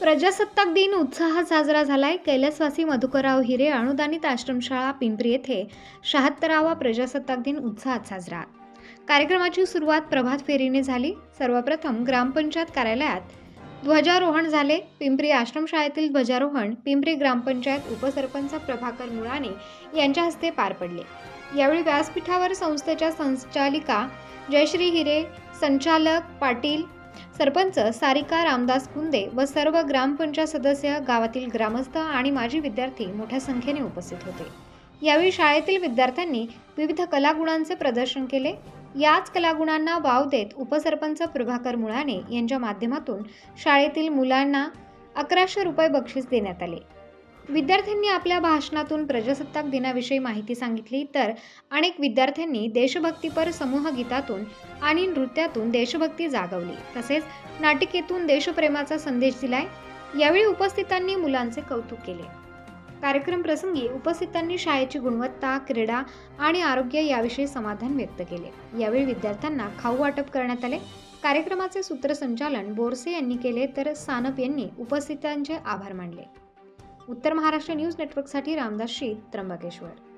प्रजासत्ताक दिन उत्साहात साजरा झालाय. कैलासवासी मधुकरराव हिरे अनुदानित आश्रमशाळा पिंपरी येथे शहात्तरावा प्रजासत्ताक दिन उत्साहात साजरा. कार्यक्रमाची सुरुवात प्रभात फेरीने झाली. सर्वप्रथम ग्रामपंचायत कार्यालयात ध्वजारोहण झाले. पिंपरी आश्रमशाळेतील ध्वजारोहण पिंपरी ग्रामपंचायत उपसरपंच प्रभाकर मुळाने यांच्या हस्ते पार पडले. यावेळी व्यासपीठावर संस्थेच्या संचालिका जयश्री हिरे संचालक पाटील सरपंच सारिका रामदास कुंदे व सर्व ग्रामपंचायत सदस्य गावातील ग्रामस्थ आणि माजी विद्यार्थी मोठ्या संख्येने उपस्थित होते. यावेळी शाळेतील विद्यार्थ्यांनी विविध कलागुणांचे प्रदर्शन केले. याच कलागुणांना वाव देत उपसरपंच प्रभाकर मुळाने यांच्या माध्यमातून शाळेतील मुलांना अकराशे रुपये बक्षीस देण्यात आले. विद्यार्थ्यांनी आपल्या भाषणातून प्रजासत्ताक दिनाविषयी माहिती सांगितली तर अनेक विद्यार्थ्यांनी देशभक्तीपर समूह गीतातून आणि नृत्यातून देशभक्ती जागवली. तसेच नाटिकेतून देशप्रेमाचा संदेश दिलाय. यावेळी उपस्थितांनी मुलांचे कौतुक केले. कार्यक्रम प्रसंगी उपस्थितांनी शाळेची गुणवत्ता क्रीडा आणि आरोग्य याविषयी समाधान व्यक्त केले. यावेळी विद्यार्थ्यांना खाऊ वाटप करण्यात आले. कार्यक्रमाचे सूत्रसंचालन बोरसे यांनी केले तर सानप यांनी उपस्थितांचे आभार मानले. उत्तर महाराष्ट्र न्यूज नेटवर्कसाठी रामदास शीत त्र्यंबकेश्वर.